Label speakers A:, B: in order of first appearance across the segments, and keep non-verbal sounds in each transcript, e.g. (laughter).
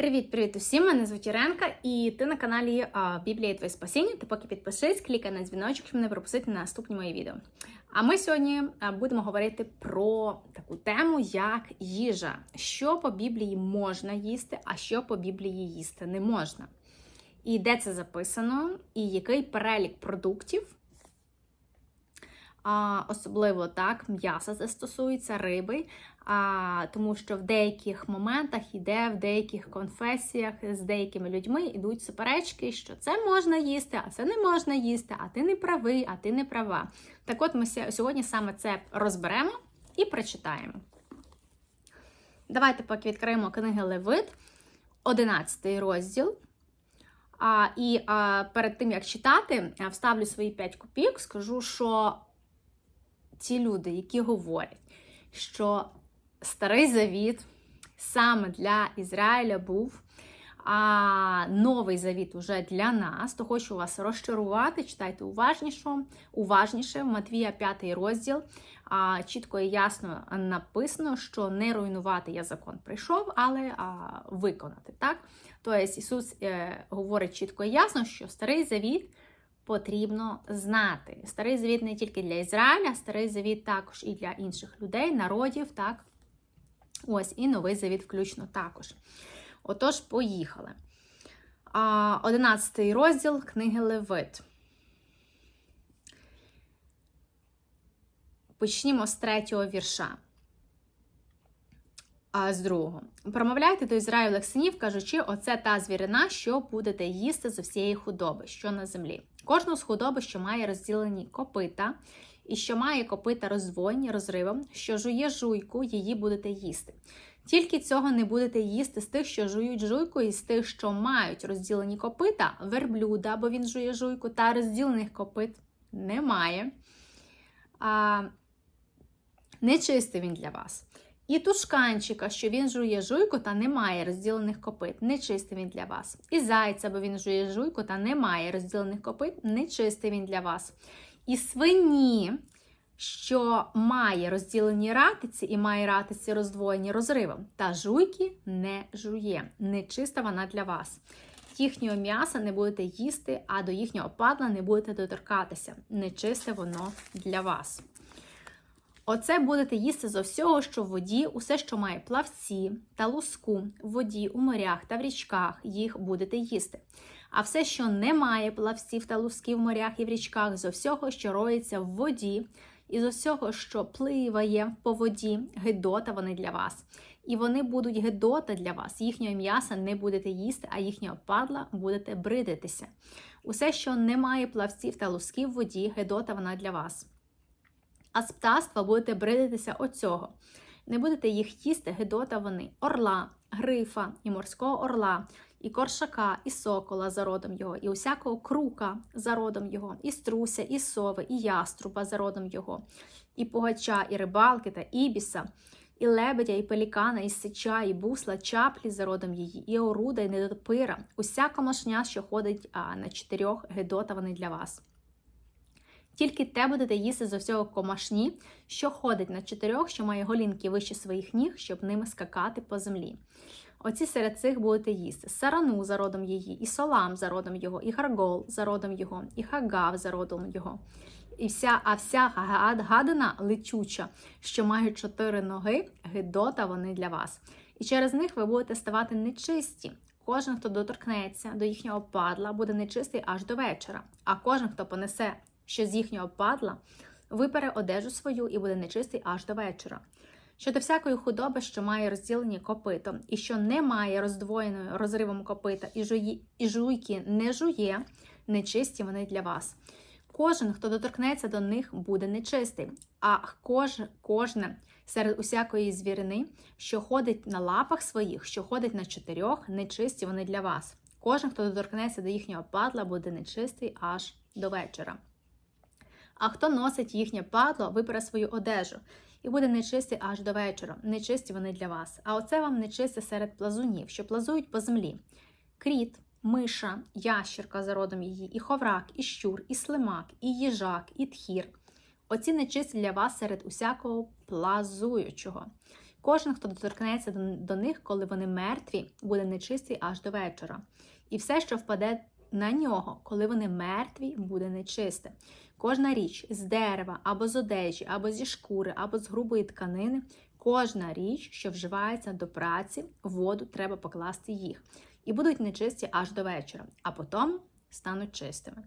A: Привіт-привіт усім! Мене звуть Іренка, і ти на каналі Біблія Твоє Спасіння. Ти поки підпишись, клікай на дзвіночок, щоб не пропустити наступні мої відео. А ми сьогодні будемо говорити про таку тему, як їжа. Що по Біблії можна їсти, а що по Біблії їсти не можна. І де це записано, і який перелік продуктів. А, Особливо так, м'яса це стосується риби, а, тому що в деяких моментах іде, в деяких конфесіях з деякими людьми йдуть суперечки, що це можна їсти, а це не можна їсти, а ти не правий, а ти не права. Так от ми сьогодні саме це розберемо і прочитаємо. Давайте поки відкриємо книги Левит, 11 розділ. А, І а, перед тим, як читати, вставлю свої 5 копійок, скажу, що ті люди, які говорять, що старий завіт саме для Ізраїля був, а новий завіт уже для нас, то хочу вас розчарувати. Читайте уважніше, уважніше в Матвія 5 розділ. А, Чітко і ясно написано, що не руйнувати я закон прийшов, але а, виконати. так? Тобто Ісус е, говорить чітко і ясно, що старий завіт потрібно знати. Старий завіт не тільки для Ізраїля, старий завіт також і для інших людей, народів, так? Ось, і новий завіт включно також. Отож, поїхали. Одинадцятий розділ книги Левит. Почнімо з третього вірша. А з другого. Промовляйте до Ізраїлевих синів, кажучи, оце та звірина, що будете їсти з всієї худоби, що на землі. Кожну з худоби, що має розділені копита, і що має копита роздвоєні розривом, що жує жуйку, її будете їсти. Тільки цього не будете їсти з тих, що жують жуйку, і з тих, що мають розділені копита, верблюда, бо він жує жуйку, та розділених копит немає. А, Нечистий він для вас. І тушканчика, що він жує жуйку та не має розділених копит, нечистий він для вас. І зайця, бо він жує жуйку та не має розділених копит, нечистий він для вас. І свині, що має розділені ратиці і має ратиці роздвоєні розривом, та жуйки не жує, нечиста вона для вас. Їхнього м'яса не будете їсти, а до їхнього падла не будете доторкатися. Нечисте воно для вас. Оце будете їсти з всього, що в воді, усе, що має плавці та луску в воді, у морях та в річках, їх будете їсти. А все, що не має плавців та лусків в морях і в річках, з всього, що роється в воді, і з усього, що пливає по воді, гидота вони для вас. І вони будуть гидота для вас. Їхнього м'яса не будете їсти, а їхнього падла будете бридитися. Усе, що не має плавців та лусків в воді, гидота вона для вас а з птаства будете бридитися оцього. Не будете їх їсти, гидота вони, орла, грифа і морського орла, і коршака, і сокола за родом його, і усякого крука за родом його, і струся, і сови, і яструба за родом його, і пугача, і рибалки та ібіса, і лебедя, і пелікана, і сича, і бусла, чаплі за родом її, і оруда, і недотопира, усяка машня, що ходить а, на чотирьох, гидота вони для вас. Тільки те будете їсти з всього комашні, що ходить на чотирьох, що має голінки вище своїх ніг, щоб ними скакати по землі. Оці серед цих будете їсти сарану за родом її, і солам за родом його, і гаргол за родом його, і хагав за родом його. І вся, А вся гадина летюча, що має чотири ноги, гидота вони для вас. І через них ви будете ставати нечисті. Кожен, хто доторкнеться до їхнього падла, буде нечистий аж до вечора, а кожен, хто понесе що з їхнього падла випере одежу свою і буде нечистий аж до вечора. Щодо всякої худоби, що має розділені копито, і що не має роздвоєної розривом копита, і, жуї, і жуйки не жує, нечисті вони для вас. Кожен, хто доторкнеться до них, буде нечистий, а кож, кожне серед усякої звірини, що ходить на лапах своїх, що ходить на чотирьох, нечисті вони для вас. Кожен, хто доторкнеться до їхнього падла, буде нечистий аж до вечора. А хто носить їхнє падло, випере свою одежу, і буде нечистий аж до вечора. Нечисті вони для вас. А оце вам нечисте серед плазунів, що плазують по землі. Кріт, миша, ящерка за родом її, і ховрак, і щур, і слимак, і їжак, і тхір. Оці нечисті для вас серед усякого плазуючого. Кожен, хто доторкнеться до, них, коли вони мертві, буде нечистий аж до вечора. І все, що впаде на нього, коли вони мертві, буде нечисте. Кожна річ з дерева, або з одежі, або зі шкури, або з грубої тканини, кожна річ, що вживається до праці, воду треба покласти їх. І будуть нечисті аж до вечора, а потім стануть чистими.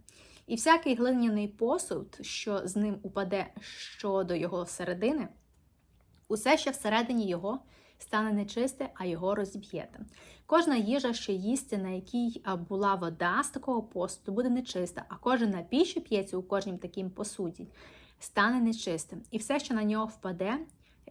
A: І всякий глиняний посуд, що з ним упаде щодо його середини, усе, що всередині його, стане нечисте, а його розіб'єте. Кожна їжа, що їсться, на якій була вода з такого посуду, буде нечиста, а кожен напій, що п'ється у кожнім таким посуді, стане нечистим. І все, що на нього впаде,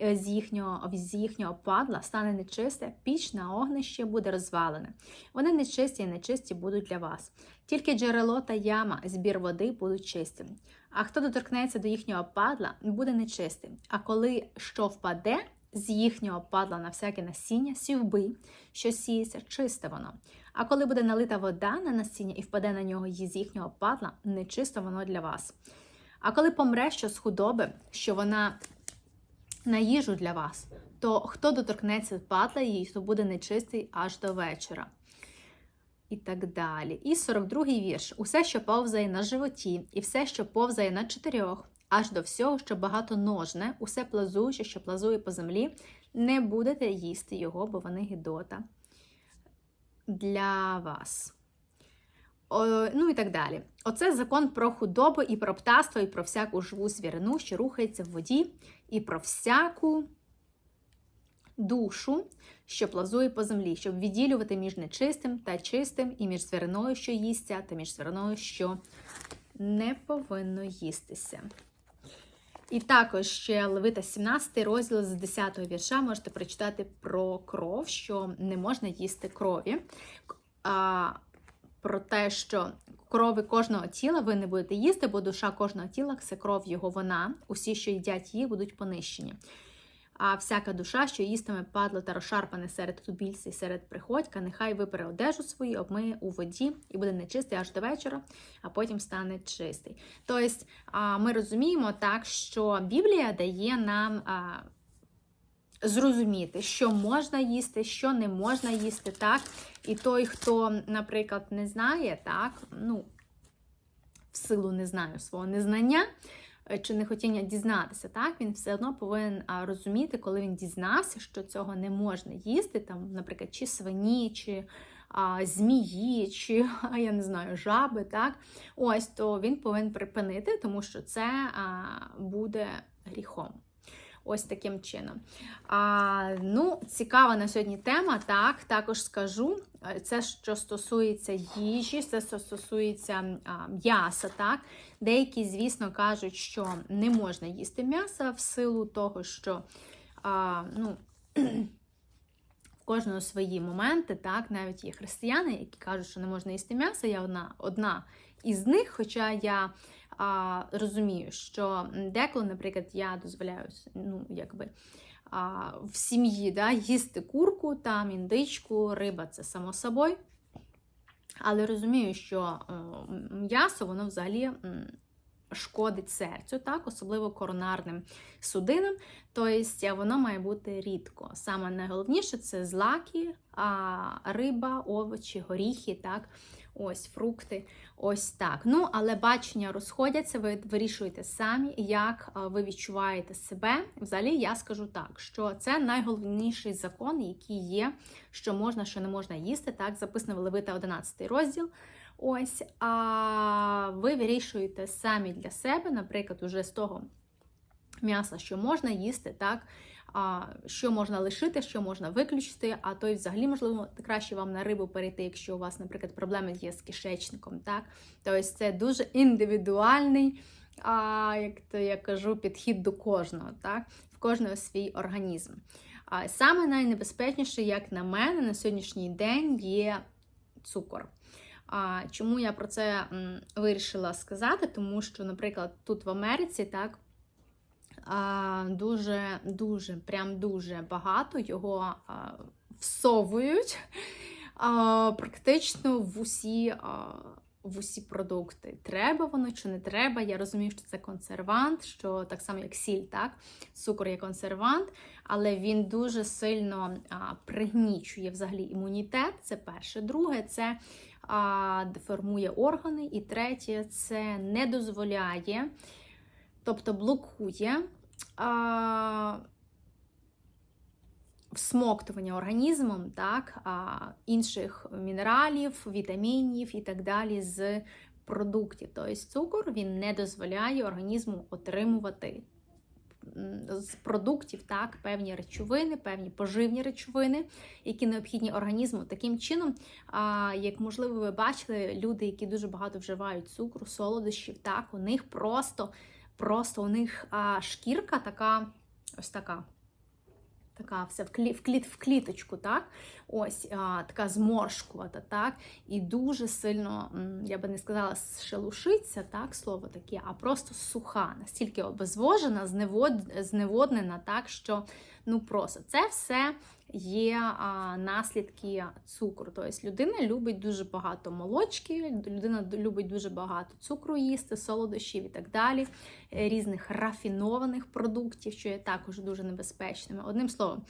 A: е, з їхнього, з їхнього падла стане нечисте, піч на огнище буде розвалене. Вони нечисті і нечисті будуть для вас. Тільки джерело та яма, збір води будуть чисті. А хто доторкнеться до їхнього падла, буде нечистим. А коли що впаде з їхнього падла на всяке насіння, сівби, що сіється, чисте воно. А коли буде налита вода на насіння і впаде на нього з їхнього падла, нечисте воно для вас. А коли помре що з худоби, що вона на їжу для вас, то хто доторкнеться падла її, то буде нечистий аж до вечора. І так далі. І 42-й вірш. Усе, що повзає на животі, і все, що повзає на чотирьох, аж до всього, що багатоножне, усе плазуюче, що плазує по землі, не будете їсти його, бо вони гідота для вас. О, ну і так далі. Оце закон про худобу і про птаство, і про всяку живу звірину, що рухається в воді, і про всяку душу, що плазує по землі, щоб відділювати між нечистим та чистим, і між звіриною, що їсться, та між звіриною, що не повинно їстися. І також ще Левита 17 розділ з 10 вірша можете прочитати про кров, що не можна їсти крові. А, Про те, що крови кожного тіла ви не будете їсти, бо душа кожного тіла це кров його вона. Усі, що їдять її, будуть понищені. А всяка душа, що їстиме падло та розшарпане серед тубільця і серед приходька, нехай випере одежу свою, обмиє у воді і буде нечистий аж до вечора, а потім стане чистий. Тобто ми розуміємо так, що Біблія дає нам зрозуміти, що можна їсти, що не можна їсти, так? І той, хто, наприклад, не знає, так, ну, в силу не знаю свого незнання. Е, чи нехотіння дізнатися, так він все одно повинен розуміти, коли він дізнався, що цього не можна їсти, там, наприклад, чи свині, чи а, змії, чи (laughs) я не знаю, жаби, так, ось то він повинен припинити, тому що це а, буде гріхом. Ось таким чином. А, Ну, Цікава на сьогодні тема. Так, також скажу. Це, що стосується їжі, це стосується м'яса. так. Деякі, звісно, кажуть, що не можна їсти м'ясо в силу того, що а, ну, (clears throat) в кожного свої моменти, так, навіть є християни, які кажуть, що не можна їсти м'ясо. Я одна, одна із них, хоча я а, розумію, що деколи, наприклад, я дозволяю ну, якби, а, в сім'ї да, їсти курку, там, індичку, риба це само собою. Але розумію, що м'ясо, воно взагалі. Шкодить серцю, так, особливо коронарним судинам, тобто воно має бути рідко. Саме найголовніше це злаки, риба, овочі, горіхи, так, ось фрукти, ось так. Ну, але бачення розходяться, ви вирішуєте самі, як ви відчуваєте себе. Взагалі, я скажу так, що це найголовніший закон, який є, що можна, що не можна їсти. Так, записано в Левита 11 розділ. Ось, а ви вирішуєте самі для себе, наприклад, уже з того м'яса, що можна їсти, так що можна лишити, що можна виключити, а то й взагалі, можливо, краще вам на рибу перейти, якщо у вас, наприклад, проблеми є з кишечником. так? Тобто це дуже індивідуальний, а, як то я кажу, підхід до кожного, так? в кожного свій організм. А Саме найнебезпечніше, як на мене, на сьогоднішній день є цукор. А Чому я про це вирішила сказати? Тому що, наприклад, тут в Америці так дуже, дуже, прям дуже багато його всовують практично в усі в усі продукти. Треба воно чи не треба. Я розумію, що це консервант, що так само, як сіль, так? Цукор є консервант, але він дуже сильно пригнічує взагалі імунітет. Це перше. Друге, це деформує органи. І третє, це не дозволяє, тобто блокує. А, всмоктування організмом так, а, інших мінералів, вітамінів і так далі з продуктів. Тобто цукор він не дозволяє організму отримувати з продуктів так, певні речовини, певні поживні речовини, які необхідні організму. Таким чином, як можливо, ви бачили, люди, які дуже багато вживають цукру, солодощів, так, у них просто, просто у них а, шкірка така, ось така така вся в, клі, в, кліт, в кліточку, так? Ось а, така зморшкувата, так? І дуже сильно, я би не сказала, шелушиться, так, слово таке, а просто суха, настільки обезвожена, зневод, зневоднена, так, що ну просто це все є а, наслідки цукру. Тобто людина любить дуже багато молочки, людина любить дуже багато цукру їсти, солодощів і так далі, е, різних рафінованих продуктів, що є також дуже небезпечними. Одним словом,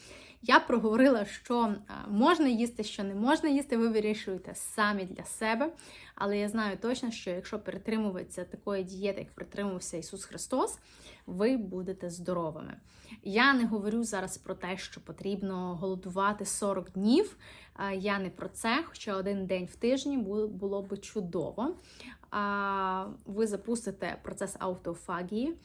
A: я проговорила, що можна їсти, що не можна їсти, ви вирішуєте самі для себе. Але я знаю точно, що якщо перетримуватися такої дієти, як притримувався Ісус Христос, ви будете здоровими. Я не говорю зараз про те, що потрібно голодувати 40 днів. Я не про це, хоча один день в тижні було би чудово. Ви запустите процес аутофагії.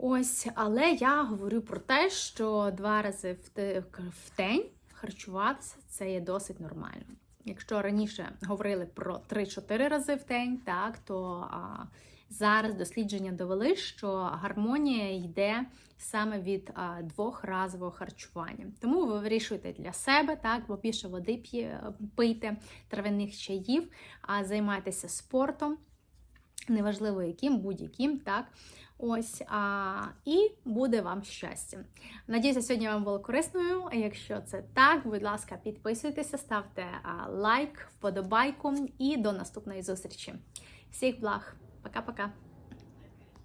A: Ось, але я говорю про те, що два рази в день харчуватися це є досить нормально. Якщо раніше говорили про 3-4 рази в день, так то а, зараз дослідження довели, що гармонія йде саме від а, двохразового харчування. Тому ви вирішуєте для себе, так, бо більше води п'є, пийте, травяних чаїв, а займайтеся спортом, неважливо яким, будь-яким, так. Ось, а, і буде вам щастя. Надіюся, сьогодні вам було корисною. Якщо це так, будь ласка, підписуйтеся, ставте лайк, вподобайку і до наступної зустрічі. Всіх благ, пока-пока!